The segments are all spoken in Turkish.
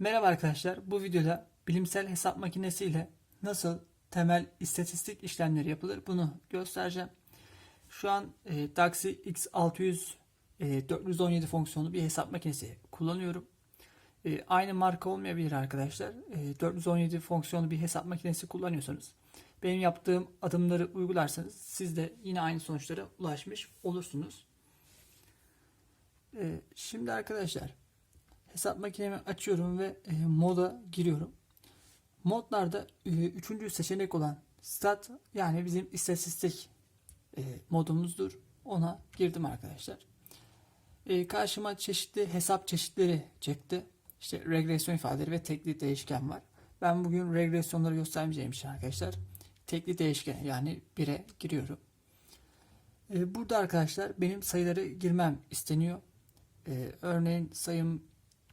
Merhaba arkadaşlar. Bu videoda bilimsel hesap makinesi ile nasıl temel istatistik işlemleri yapılır bunu göstereceğim. Şu an e, Daxi X600 e, 417 fonksiyonlu bir hesap makinesi kullanıyorum. E, aynı marka olmayabilir arkadaşlar. E, 417 fonksiyonlu bir hesap makinesi kullanıyorsanız benim yaptığım adımları uygularsanız siz de yine aynı sonuçlara ulaşmış olursunuz. E, şimdi arkadaşlar hesap makinemi açıyorum ve e, moda giriyorum. Modlarda e, üçüncü seçenek olan stat yani bizim istatistik e, modumuzdur. Ona girdim arkadaşlar. E, karşıma çeşitli hesap çeşitleri çıktı. İşte regresyon ifadeleri ve tekli değişken var. Ben bugün regresyonları göstermeyeceğim için arkadaşlar tekli değişken yani 1'e giriyorum. E, burada arkadaşlar benim sayıları girmem isteniyor. E, örneğin sayım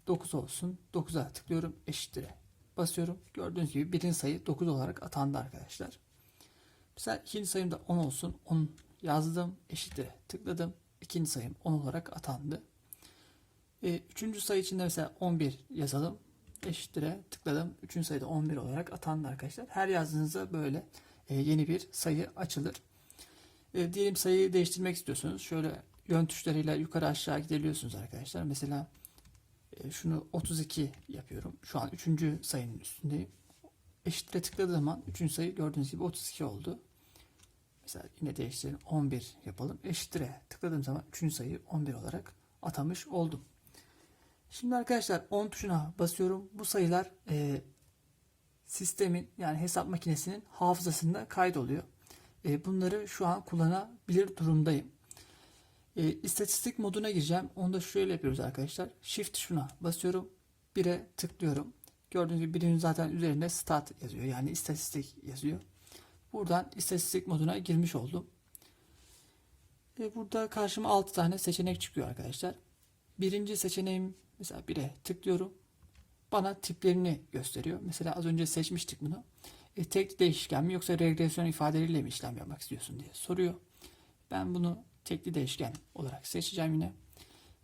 9 olsun. 9'a tıklıyorum eşittir'e basıyorum. Gördüğünüz gibi birinci sayı 9 olarak atandı arkadaşlar. Mesela ikinci sayım da 10 olsun. 10 yazdım eşittir'e tıkladım. İkinci sayım 10 olarak atandı. E, üçüncü sayı için de mesela 11 yazalım. Eşittir'e tıkladım. Üçüncü sayı da 11 olarak atandı arkadaşlar. Her yazdığınızda böyle e, yeni bir sayı açılır. E, diyelim sayıyı değiştirmek istiyorsunuz. Şöyle yön tuşlarıyla yukarı aşağı gidebiliyorsunuz arkadaşlar. Mesela şunu 32 yapıyorum. Şu an 3. sayının üstündeyim. Eşitle tıkladığım zaman 3. sayı gördüğünüz gibi 32 oldu. Mesela yine değiştirelim. 11 yapalım. Eşitire tıkladığım zaman 3. sayıyı 11 olarak atamış oldum. Şimdi arkadaşlar 10 tuşuna basıyorum. Bu sayılar e, sistemin yani hesap makinesinin hafızasında kaydoluyor. E, bunları şu an kullanabilir durumdayım. E, istatistik moduna gireceğim. Onu da şöyle yapıyoruz arkadaşlar. Shift tuşuna basıyorum. 1'e tıklıyorum. Gördüğünüz gibi birinin zaten üzerinde stat yazıyor. Yani istatistik yazıyor. Buradan istatistik moduna girmiş oldum. E, burada karşıma 6 tane seçenek çıkıyor arkadaşlar. Birinci seçeneğim mesela 1'e tıklıyorum. Bana tiplerini gösteriyor. Mesela az önce seçmiştik bunu. E, tek değişken mi yoksa regresyon ifadeleriyle mi işlem yapmak istiyorsun diye soruyor. Ben bunu tekli değişken olarak seçeceğim yine.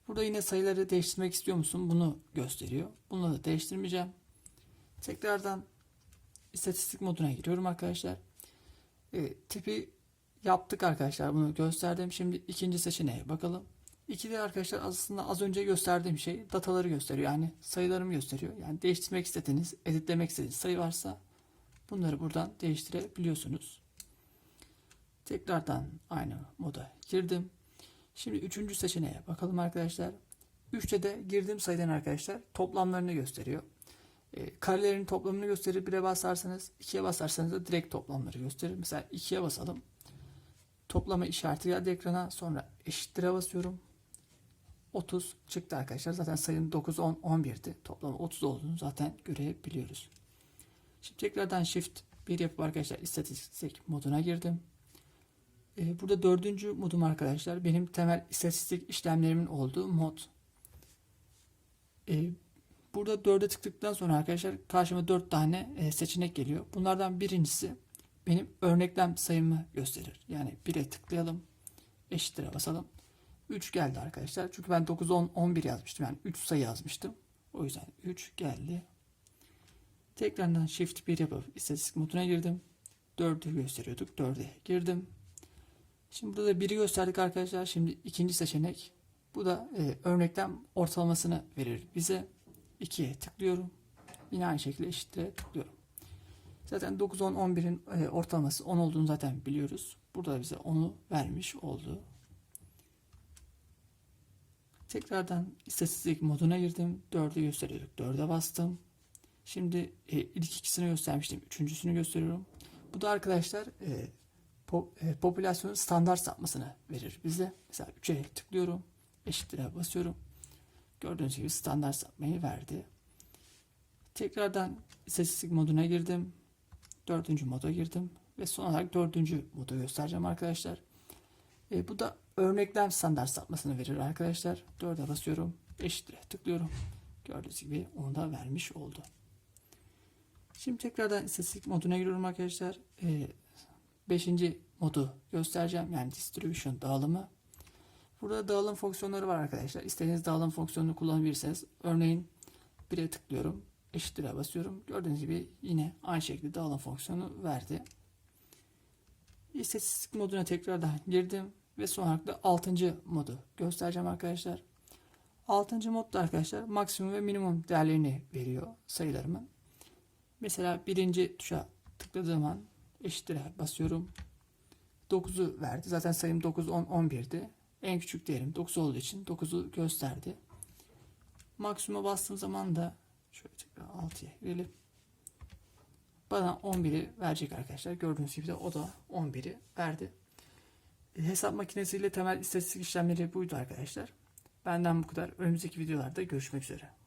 Burada yine sayıları değiştirmek istiyor musun? Bunu gösteriyor. Bunu da değiştirmeyeceğim. Tekrardan istatistik moduna giriyorum arkadaşlar. E, tipi yaptık arkadaşlar. Bunu gösterdim. Şimdi ikinci seçeneğe bakalım. İkide arkadaşlar aslında az önce gösterdiğim şey dataları gösteriyor. Yani sayılarımı gösteriyor. Yani değiştirmek istediğiniz, editlemek istediğiniz sayı varsa bunları buradan değiştirebiliyorsunuz. Tekrardan aynı moda girdim. Şimdi üçüncü seçeneğe bakalım arkadaşlar. Üçte de girdiğim sayıdan arkadaşlar toplamlarını gösteriyor. E, karelerin toplamını gösterir. 1'e basarsanız, 2'ye basarsanız da direkt toplamları gösterir. Mesela 2'ye basalım. Toplama işareti geldi ekrana. Sonra eşittir'e basıyorum. 30 çıktı arkadaşlar. Zaten sayının 9, 10, 11'di. Toplamı 30 olduğunu zaten görebiliyoruz. Şimdi tekrardan Shift 1 yapıp arkadaşlar istatistik moduna girdim. Ee, burada dördüncü modum arkadaşlar benim temel istatistik işlemlerimin olduğu mod. Ee, burada dörde tıkladıktan sonra arkadaşlar karşıma dört tane e, seçenek geliyor. Bunlardan birincisi benim örneklem sayımı gösterir. Yani 1'e tıklayalım. Eşittir'e basalım. 3 geldi arkadaşlar. Çünkü ben 9, 10, 11 yazmıştım. Yani 3 sayı yazmıştım. O yüzden 3 geldi. Tekrardan Shift 1 yapıp istatistik moduna girdim. 4'ü gösteriyorduk. 4'e girdim. Şimdi burada da 1'i gösterdik arkadaşlar. Şimdi ikinci seçenek. Bu da e, örneklem ortalamasını verir bize. 2'ye tıklıyorum. Yine aynı şekilde eşitle tıklıyorum. Zaten 9, 10, 11'in e, ortalaması 10 olduğunu zaten biliyoruz. Burada bize 10'u vermiş oldu. Tekrardan istatistik moduna girdim. 4'ü gösteriyorduk. 4'e bastım. Şimdi e, ilk ikisini göstermiştim. Üçüncüsünü gösteriyorum. Bu da arkadaşlar e, popülasyonun standart sapmasını verir bize. Mesela 3'e tıklıyorum. Eşittir'e basıyorum. Gördüğünüz gibi standart sapmayı verdi. Tekrardan istatistik moduna girdim. Dördüncü moda girdim. Ve son olarak dördüncü modu göstereceğim arkadaşlar. E, bu da örneklem standart sapmasını verir arkadaşlar. 4'e basıyorum. Eşittir'e tıklıyorum. Gördüğünüz gibi onu da vermiş oldu. Şimdi tekrardan istatistik moduna giriyorum arkadaşlar. E, beşinci modu göstereceğim. Yani distribution dağılımı. Burada dağılım fonksiyonları var arkadaşlar. İstediğiniz dağılım fonksiyonunu kullanabilirsiniz. Örneğin 1'e tıklıyorum. eşittir'e basıyorum. Gördüğünüz gibi yine aynı şekilde dağılım fonksiyonu verdi. İstatistik moduna tekrardan girdim ve son olarak da 6. modu göstereceğim arkadaşlar. 6. modda arkadaşlar maksimum ve minimum değerlerini veriyor sayılarımın. Mesela birinci tuşa tıkladığım an eşittir'e basıyorum. 9'u verdi. Zaten sayım 9, 10, 11'di. En küçük değerim 9 olduğu için 9'u gösterdi. Maksimuma bastığım zaman da şöyle tekrar 6'ya girelim. Bana 11'i verecek arkadaşlar. Gördüğünüz gibi de o da 11'i verdi. E, Hesap makinesiyle temel istatistik işlemleri buydu arkadaşlar. Benden bu kadar. Önümüzdeki videolarda görüşmek üzere.